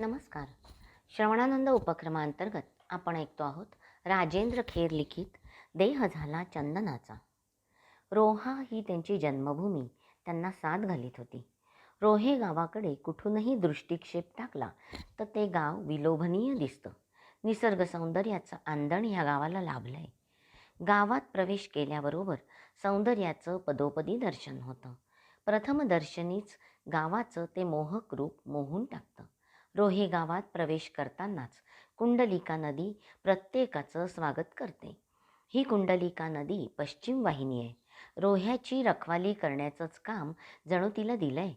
नमस्कार. श्रवणानंद उपक्रमांतर्गत आपण ऐकतो आहोत राजेंद्र खेर लिखित देह झाला चंदनाचा. रोहा ही त्यांची जन्मभूमी त्यांना साथ घालीत होती. रोहे गावाकडे कुठूनही दृष्टिक्षेप टाकला तर ते गाव विलोभनीय दिसतं. निसर्ग सौंदर्याचं आंदण ह्या गावाला लाभलं आहे गावात प्रवेश केल्याबरोबर सौंदर्याचं पदोपदी दर्शन होतं. प्रथमदर्शनीच गावाचं ते मोहक रूप मोहून टाकतं. रोहे गावात प्रवेश करतानाच कुंडलिका नदी प्रत्येकाचं स्वागत करते. ही कुंडलिका नदी पश्चिम वाहिनी आहे. रोह्याची रखवाली करण्याचंच काम जणू तिला दिलंय.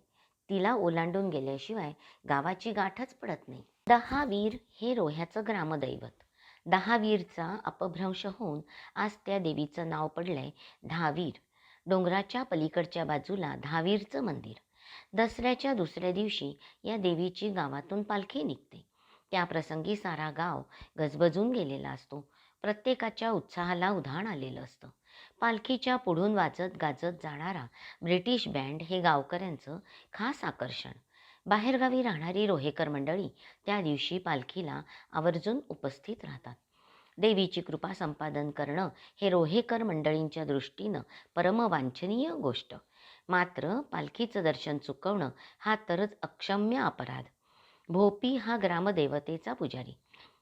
तिला ओलांडून गेल्याशिवाय गावाची गाठच पडत नाही. दहावीर हे रोह्याचं ग्रामदैवत. दहावीरचा अपभ्रंश होऊन आज त्या देवीचं नाव पडलंय दहावीर. डोंगराच्या पलीकडच्या बाजूला दहावीरचं मंदिर. दसऱ्याच्या दुसऱ्या दिवशी या देवीची गावातून पालखी निघते. त्या प्रसंगी सारा गाव गजबजून गेलेला असतो. प्रत्येकाच्या उत्साहाला उधाण आलेलं असतं. पालखीच्या पुढून वाजत गाजत जाणारा ब्रिटिश बँड हे गावकऱ्यांचं खास आकर्षण. बाहेरगावी राहणारी रोहेकर मंडळी त्या दिवशी पालखीला आवर्जून उपस्थित राहतात. देवीची कृपा संपादन करणं हे रोहेकर मंडळींच्या दृष्टीनं परमवांछनीय गोष्ट. मात्र पालखीचं दर्शन चुकवणं हा तरच अक्षम्य अपराध. भोपी हा ग्रामदेवतेचा पुजारी.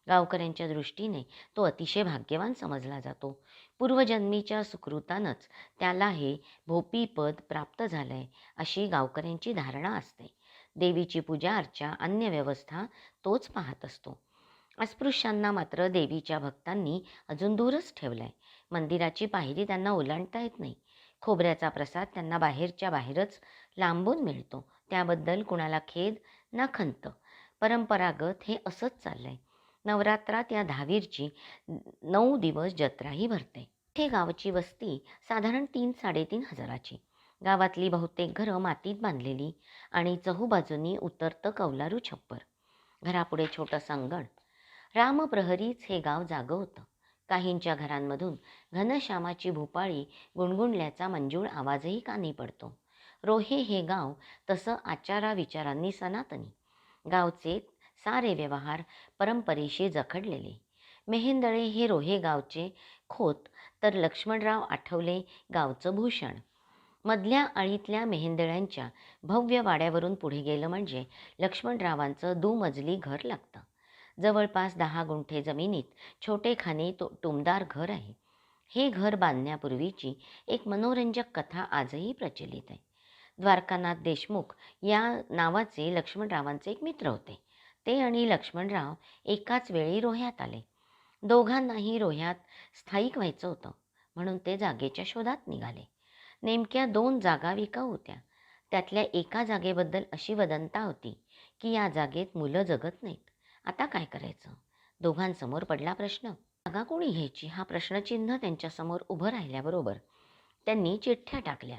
गावकऱ्यांच्या दृष्टीने तो अतिशय भाग्यवान समजला जातो. पूर्वजन्मीच्या सुकृतानंच त्याला हे भोपीपद प्राप्त झालंय अशी गावकऱ्यांची धारणा असते. देवीची पूजा अर्चा अन्य व्यवस्था तोच पाहत असतो. अस्पृश्यांना मात्र देवीच्या भक्तांनी अजून दूरच ठेवलंय. मंदिराची पायरी त्यांना ओलांडता येत नाही. खोबऱ्याचा प्रसाद त्यांना बाहेरच्या बाहेरच लांबून मिळतो. त्याबद्दल कुणाला खेद ना खंत परंपरागत हे असंच चाललंय. नवरात्रात या दहावीरची नऊ दिवस जत्राही भरते. हे गावची वस्ती साधारण तीन साडेतीन हजाराची. गावातली बहुतेक घरं मातीत बांधलेली आणि चहूबाजूनी उतरतं कौलारू छप्पर. घरापुढे छोटं संगण. रामप्रहरीच हे गाव जागं होतं. काहींच्या घरांमधून घनश्यामाची भोपाळी गुणगुणल्याचा मंजूळ आवाजही कानी पडतो. रोहे हे गाव तसं आचारा विचारांनी सनातनी. गावचे सारे व्यवहार परंपरेशी जखडलेले. मेहेंदळे हे रोहे गावचे खोत तर लक्ष्मणराव आठवले गावचं भूषण. मधल्या आळीतल्या मेहेंदळ्यांच्या भव्य वाड्यावरून पुढे गेलं म्हणजे लक्ष्मणरावांचं दुमजली घर लागतं. जवळपास दहा गुंठे जमिनीत छोटेखाने तो टुमदार घर आहे. हे घर बांधण्यापूर्वीची एक मनोरंजक कथा आजही प्रचलित आहे. द्वारकानाथ देशमुख या नावाचे लक्ष्मणरावांचे एक मित्र होते. ते आणि लक्ष्मणराव एकाच वेळी रोह्यात आले. दोघांनाही रोह्यात स्थायिक व्हायचं होतं म्हणून ते जागेच्या शोधात निघाले. नेमक्या दोन जागा विकाऊ होत्या. त्यातल्या एका जागेबद्दल अशी वदंता होती की या जागेत मुलं जगत नाहीत. आता काय करायचं? दोघांसमोर पडला प्रश्न. जागा कोणी घ्यायची? हा प्रश्नचिन्ह त्यांच्यासमोर उभं राहिल्याबरोबर. त्यांनी चिठ्ठ्या टाकल्या.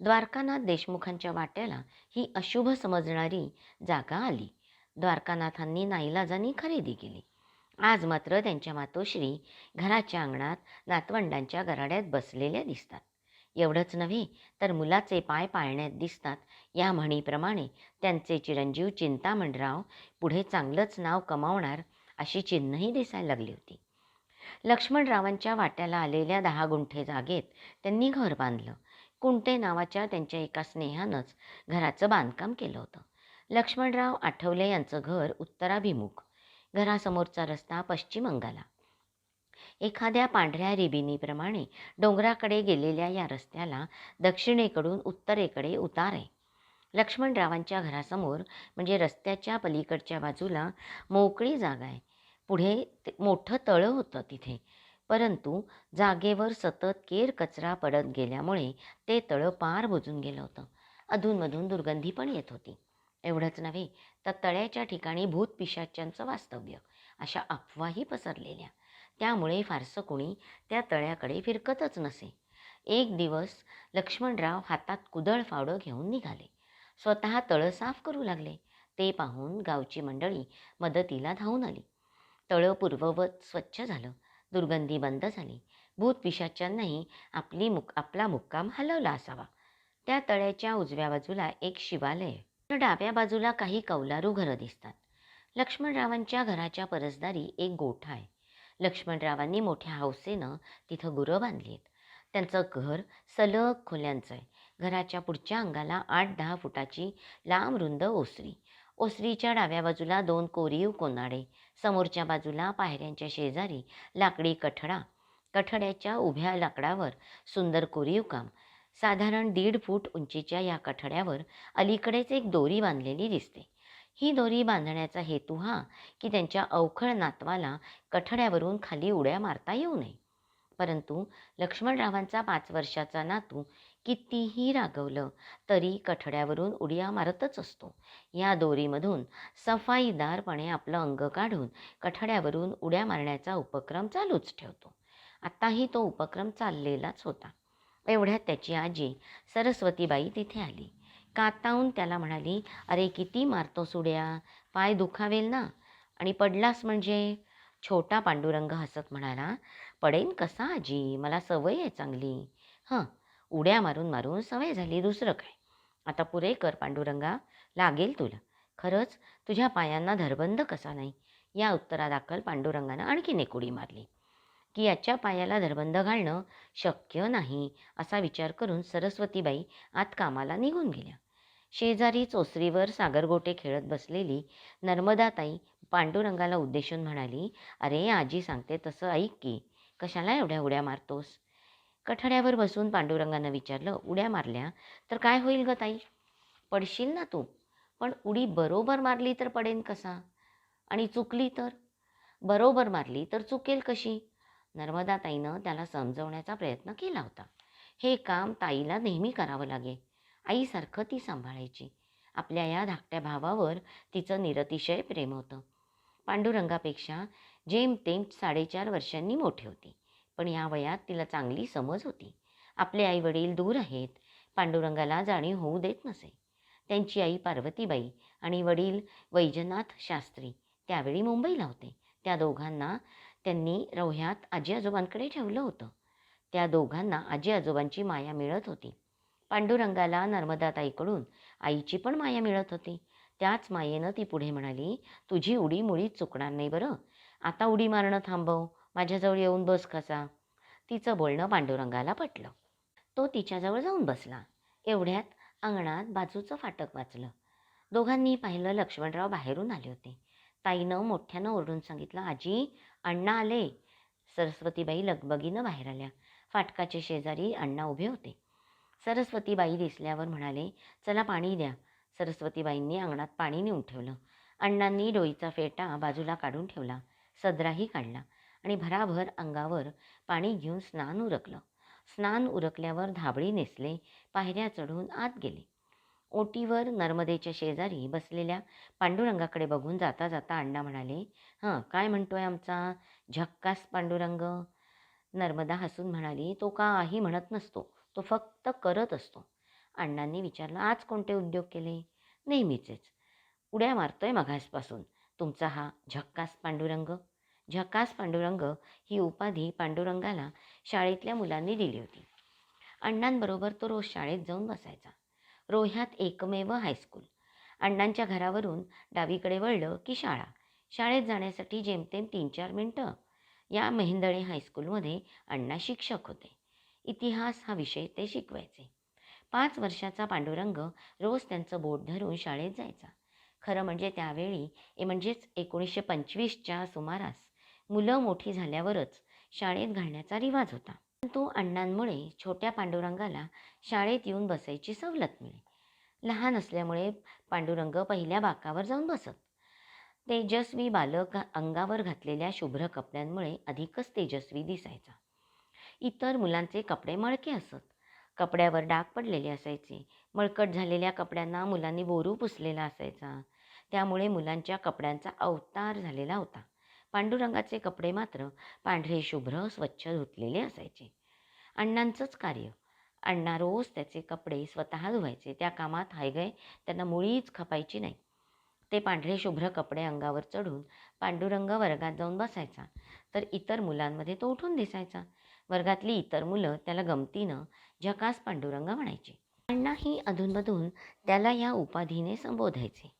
द्वारकानाथ देशमुखांच्या वाट्याला ही अशुभ समजणारी जागा आली. द्वारकानाथांनी नाईलाजानी खरेदी केली. आज मात्र त्यांच्या मातोश्री घराच्या अंगणात नातवंडांच्या गराड्यात बसलेल्या दिसतात. एवढंच नव्हे तर मुलाचे पाय पाळण्यात दिसतात. या म्हणीप्रमाणे त्यांचे चिरंजीव चिंतामणराव पुढे चांगलंच नाव कमावणार अशी चिन्हही दिसायला लागली होती. लक्ष्मणरावांच्या वाट्याला आलेल्या दहा गुंठे जागेत त्यांनी घर बांधलं. कुंटे नावाच्या त्यांच्या एका स्नेहानंच घराचं बांधकाम केलं होतं. लक्ष्मणराव आठवले यांचं घर उत्तराभिमुख. घरासमोरचा रस्ता पश्चिम अंगाला. एखाद्या पांढऱ्या रिबिनीप्रमाणे डोंगराकडे गेलेल्या या रस्त्याला दक्षिणेकडून उत्तरेकडे उतार. आहे लक्ष्मणरावांच्या घरासमोर म्हणजे रस्त्याच्या पलीकडच्या बाजूला मोकळी जागा आहे. पुढे मोठं तळं होतं तिथे. परंतु जागेवर सतत केर कचरा पडत गेल्यामुळे ते तळं पार बुजून गेलं होतं. अधूनमधून दुर्गंधी पण येत होती. एवढंच नव्हे तर तळ्याच्या ठिकाणी भूतपिशाच्यांचं वास्तव्य. अशा अफवाही पसरलेल्या. त्यामुळे फारसं कोणी त्या तळ्याकडे फिरकतच नसे. एक दिवस लक्ष्मणराव हातात कुदळ फावडं घेऊन निघाले. स्वतः तळं साफ करू लागले. ते पाहून गावची मंडळी मदतीला धावून आली. तळं पूर्ववत स्वच्छ झालं. दुर्गंधी बंद झाली. भूतपिशाच्यांनाही आपली मुक आपला मुक्काम हलवला असावा. त्या तळ्याच्या उजव्या बाजूला एक शिवालय. तर डाव्या बाजूला काही कौलारू घरं दिसतात. लक्ष्मणरावांच्या घराच्या परसदारी एक गोठा आहे. लक्ष्मणरावांनी मोठ्या हौसेनं तिथं गुरं बांधली आहेत त्यांचं घर सलग खोल्यांचं आहे. घराच्या पुढच्या अंगाला आठ दहा फुटाची लांब रुंद ओसरी. ओसरीच्या डाव्या बाजूला दोन कोरीव कोनाडे. समोरच्या बाजूला पायऱ्यांच्या शेजारी लाकडी कठडा. कठड्याच्या उभ्या लाकडावर सुंदर कोरीव काम. साधारण दीड फूट उंचीच्या या कठड्यावर अलीकडेच एक दोरी बांधलेली दिसते. ही दोरी बांधण्याचा हेतू हा की त्यांच्या अवखळ नातवाला कठड्यावरून खाली उड्या मारता येऊ नये. परंतु लक्ष्मणरावांचा पाच वर्षाचा नातू कितीही रागवलं तरी कठड्यावरून उड्या मारतच असतो. या दोरीमधून सफाईदारपणे आपलं अंग काढून कठड्यावरून उड्या मारण्याचा उपक्रम चालूच ठेवतो. आत्ताही तो उपक्रम चाललेलाच होता. एवढ्यात त्याची आजी सरस्वतीबाई तिथे आली. कातावून त्याला म्हणाली अरे किती मारतो सुड्या पाय दुखावेल ना. आणि पडलास म्हणजे? छोटा पांडुरंग हसत म्हणाला पडेन कसा आजी? मला सवय आहे चांगली. हं उड्या मारून मारून सवय झाली दुसरं काय? आता पुरे कर पांडुरंगा लागेल तुला. खरंच तुझ्या पायांना धरबंद कसा नाही? या उत्तरादाखल पांडुरंगानं आणखीन एक उडी मारली. की याच्या पायाला धरबंद घालणं शक्य नाही असा विचार करून सरस्वतीबाई आत कामाला निघून गेल्या. शेजारी चोसरीवर सागरगोटे खेळत बसलेली नर्मदाताई पांडुरंगाला उद्देशून म्हणाली अरे आजी सांगते तसं ऐक की कशाला एवढ्या उड्या मारतोस? कठड्यावर बसून पांडुरंगानं विचारलं उड्या मारल्या तर काय होईल ग ताई? पडशील ना तू? पण उडी बरोबर मारली तर पडेन कसा? आणि चुकली तर? बरोबर मारली तर चुकेल कशी? नर्मदाताईनं त्याला समजवण्याचा प्रयत्न केला होता. हे काम ताईला नेहमी करावं लागे. आईसारखं ती सांभाळायची. आपल्या या धाकट्या भावावर तिचं निरतिशय प्रेम होतं. पांडुरंगापेक्षा जेमतेम साडेचार वर्षांनी मोठी होती. पण या वयात तिला चांगली समज होती. आपले आई वडील दूर आहेत. पांडुरंगाला जाणीव होऊ देत नसे. त्यांची आई पार्वतीबाई आणि वडील वैजनाथ शास्त्री त्यावेळी मुंबईला होते. त्या दोघांना त्यांनी रोह्यात आजी आजोबांकडे ठेवलं होतं. त्या दोघांना आजी आजोबांची माया मिळत होती. पांडुरंगाला नर्मदाताईकडून आईची पण माया मिळत होती. त्याच मायेनं ती पुढे म्हणाली तुझी उडी मुळीच चुकणार नाही बरं. आता उडी मारणं थांबव माझ्याजवळ येऊन बस कसा. तिचं बोलणं पांडुरंगाला पटलं. तो तिच्याजवळ जाऊन बसला. एवढ्यात अंगणात बाजूचं फाटक वाचलं. दोघांनी पाहिलं लक्ष्मणराव बाहेरून आले होते. ताईनं मोठ्यानं ओरडून सांगितलं आजी अण्णा आले. सरस्वतीबाई लगबगीनं बाहेर आल्या. फाटकाचे शेजारी अण्णा उभे होते. सरस्वतीबाई दिसल्यावर म्हणाले चला पाणी द्या. सरस्वतीबाईंनी अंगणात पाणी नेऊन ठेवलं. अण्णांनी डोईचा फेटा बाजूला काढून ठेवला. सदराही काढला आणि भराभर अंगावर पाणी घेऊन स्नान उरकलं. स्नान उरकल्यावर धाबळी नेसले पायऱ्या चढून आत गेले. ओटीवर नर्मदेच्या शेजारी बसलेल्या पांडुरंगाकडे बघून जाता जाता अण्णा म्हणाले हां काय म्हणतोय आमचा? झक्कास पांडुरंग? नर्मदा हसून म्हणाली तो काही म्हणत नसतो. तो फक्त करत असतो. अण्णांनी विचारलं आज कोणते उद्योग केले? नेहमीचेच. उड्या मारतोय मघासपासून. तुमचा हा झक्कास पांडुरंग. झकास पांडुरंग ही उपाधी पांडुरंगाला शाळेतल्या मुलांनी दिली होती. अण्णांबरोबर तो रोज शाळेत जाऊन बसायचा. रोह्यात एकमेव हायस्कूल. अण्णांच्या घरावरून डावीकडे वळलं की शाळा. शाळेत जाण्यासाठी जेमतेम तीन चार मिनटं. या मेहेंदळे हायस्कूलमध्ये अण्णा शिक्षक होते. इतिहास हा विषय ते शिकवायचे. पाच वर्षाचा पांडुरंग रोज त्यांचं बोट धरून शाळेत जायचा. खरं म्हणजे त्यावेळी ए म्हणजेच एकोणीसशे पंचवीसच्या सुमारास मुलं मोठी झाल्यावरच शाळेत घालण्याचा रिवाज होता. परंतु अण्णांमुळे छोट्या पांडुरंगाला शाळेत येऊन बसायची सवलत मिळे लहान असल्यामुळे पांडुरंग पहिल्या बाकावर जाऊन बसत. तेजस्वी बालक अंगावर घातलेल्या शुभ्र कपड्यांमुळे अधिकच तेजस्वी दिसायचा. इतर मुलांचे कपडे मळके असत. कपड्यावर डाग पडलेले असायचे. मळकट झालेल्या कपड्यांना मुलांनी बोरू पुसलेला असायचा. त्यामुळे मुलांच्या कपड्यांचा अवतार झालेला होता. पांडुरंगाचे कपडे मात्र पांढरे शुभ्र स्वच्छ धुतलेले असायचे. अण्णांचंच कार्य. अण्णा रोज त्याचे कपडे स्वतः धुवायचे. त्या कामात हायगय त्यांना मुळीच खपायची नाही. ते पांढरे शुभ्र कपडे अंगावर चढून पांडुरंग वर्गात जाऊन बसायचा. तर इतर मुलांमध्ये तो उठून दिसायचा. वर्गातली इतर मुलं त्याला गमतीनं झकास पांडुरंग म्हणायचे. अण्णा ही अधूनमधून त्याला या उपाधीने संबोधायचे.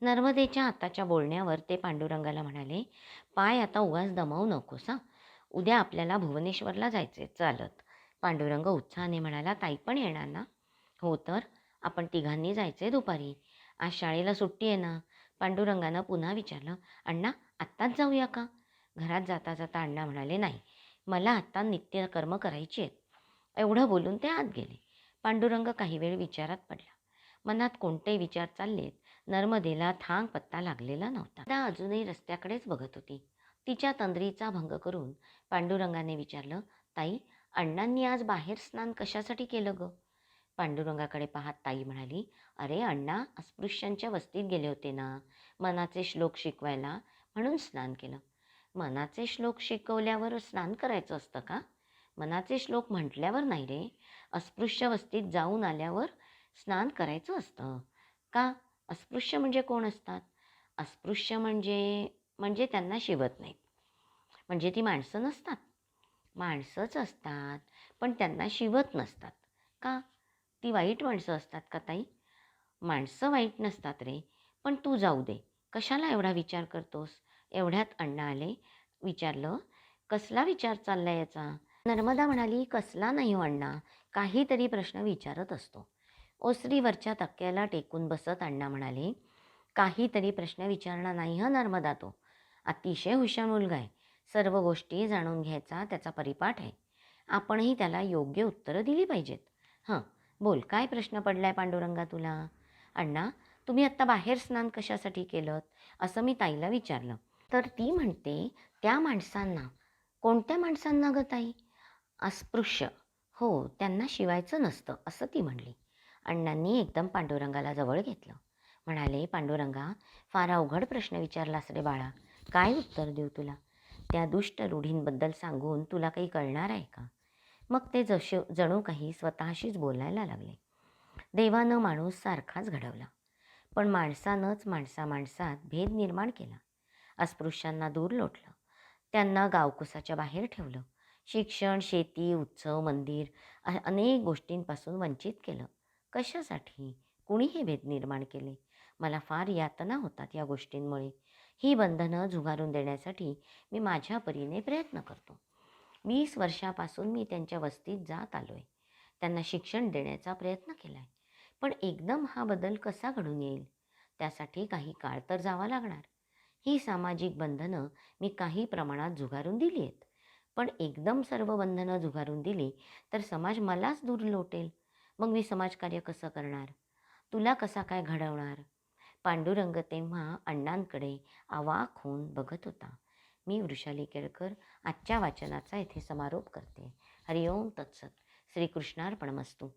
नर्मदेच्या आताच्या बोलण्यावर ते पांडुरंगाला म्हणाले पाय आता उगाच दमावू नकोस हां. उद्या आपल्याला भुवनेश्वरला जायचे चालत. पांडुरंग उत्साहाने म्हणाला ताई पण येणार ना? हो तर आपण तिघांनी जायचे दुपारी. आज शाळेला सुट्टी आहे ना. पांडुरंगानं पुन्हा विचारलं अण्णा आत्ताच जाऊया का? घरात जाता जाता अण्णा म्हणाले नाही मला आत्ता नित्यकर्म करायची आहेत. एवढं बोलून ते आत गेले. पांडुरंग काही वेळ विचारात पडला. मनात कोणते विचार चाललेत. नर्मदेला थांग पत्ता लागलेला नव्हता. त्या अजूनही रस्त्याकडेच बघत होती. तिच्या तंद्रीचा भंग करून पांडुरंगाने विचारलं ताई अण्णांनी आज बाहेर स्नान कशासाठी केलं ग? पांडुरंगाकडे पाहत ताई म्हणाली अरे अण्णा अस्पृश्यांच्या वस्तीत गेले होते ना. मनाचे श्लोक शिकवायला म्हणून स्नान केलं. मनाचे श्लोक शिकवल्यावर स्नान करायचं असतं का? मनाचे श्लोक म्हटल्यावर नाही रे. अस्पृश्य वस्तीत जाऊन आल्यावर स्नान करायचं असतं. का? अस्पृश्य म्हणजे कोण असतात? अस्पृश्य म्हणजे म्हणजे त्यांना शिवत नाहीत. म्हणजे ती माणसं नसतात. माणसंच असतात पण त्यांना शिवत नसतात. का? ती वाईट माणसं असतात का ताई? माणसं वाईट नसतात रे. पण तू जाऊ दे. कशाला एवढा विचार करतोस? एवढ्यात अण्णा आले. विचारलं कसला विचार चालला याचा? नर्मदा म्हणाली कसला नाही हो अण्णा काहीतरी प्रश्न विचारत असतो. ओसरीवरच्या तक्क्याला टेकून बसत अण्णा म्हणाले काहीतरी प्रश्न विचारणार नाही हा नर्मदा तो. अतिशय हुशार मुलगा आहे. सर्व गोष्टी जाणून घ्यायचा त्याचा परिपाठ आहे. आपणही त्याला योग्य उत्तरं दिली पाहिजेत. हां बोल काय प्रश्न पडलाय पांडुरंगा तुला? अण्णा तुम्ही आत्ता बाहेर स्नान कशासाठी केलं असं मी ताईला विचारलं. तर ती म्हणते त्या माणसांना कोणत्या माणसांना ग ताई? अस्पृश्य. हो त्यांना शिवायचं नसतं असं ती म्हणली. अण्णांनी एकदम पांडुरंगाला जवळ घेतलं. म्हणाले पांडुरंगा फार अवघड प्रश्न विचारलास रे बाळा. काय उत्तर देऊ तुला? त्या दुष्ट रूढींबद्दल सांगून तुला काही कळणार आहे का? मग ते जसे जणू काही स्वतःशीच बोलायला लागले. देवानं माणूस सारखाच घडवला. पण माणसानंच माणसा माणसात भेद निर्माण केला. अस्पृश्यांना दूर लोटलं. त्यांना गावकुसाच्या बाहेर ठेवलं. शिक्षण शेती उत्सव मंदिर अनेक गोष्टींपासून वंचित केलं. कशासाठी? कुणी हे भेद निर्माण केले? मला फार यातना होतात या गोष्टींमुळे. ही बंधनं झुगारून देण्यासाठी मी माझ्या परीने प्रयत्न करतो. वीस वर्षापासून मी त्यांच्या वस्तीत जात आलो आहे त्यांना शिक्षण देण्याचा प्रयत्न केला आहे पण एकदम हा बदल कसा घडून येईल? त्यासाठी काही काळ तर जावा लागणार. ही सामाजिक बंधनं मी काही प्रमाणात झुगारून दिली आहेत. पण एकदम सर्व बंधनं झुगारून दिली तर समाज मलाच दूर लोटेल. मग मी समाजकार्य कसं करणार? तुला कसा काय घडवणार? पांडुरंग तेव्हा अण्णांकडे आवाक होऊन बघत होता. मी वृषाली केळकर आजच्या वाचनाचा येथे समारोप करते. हरिओम तत्सत. श्रीकृष्णार्पणमस्तू.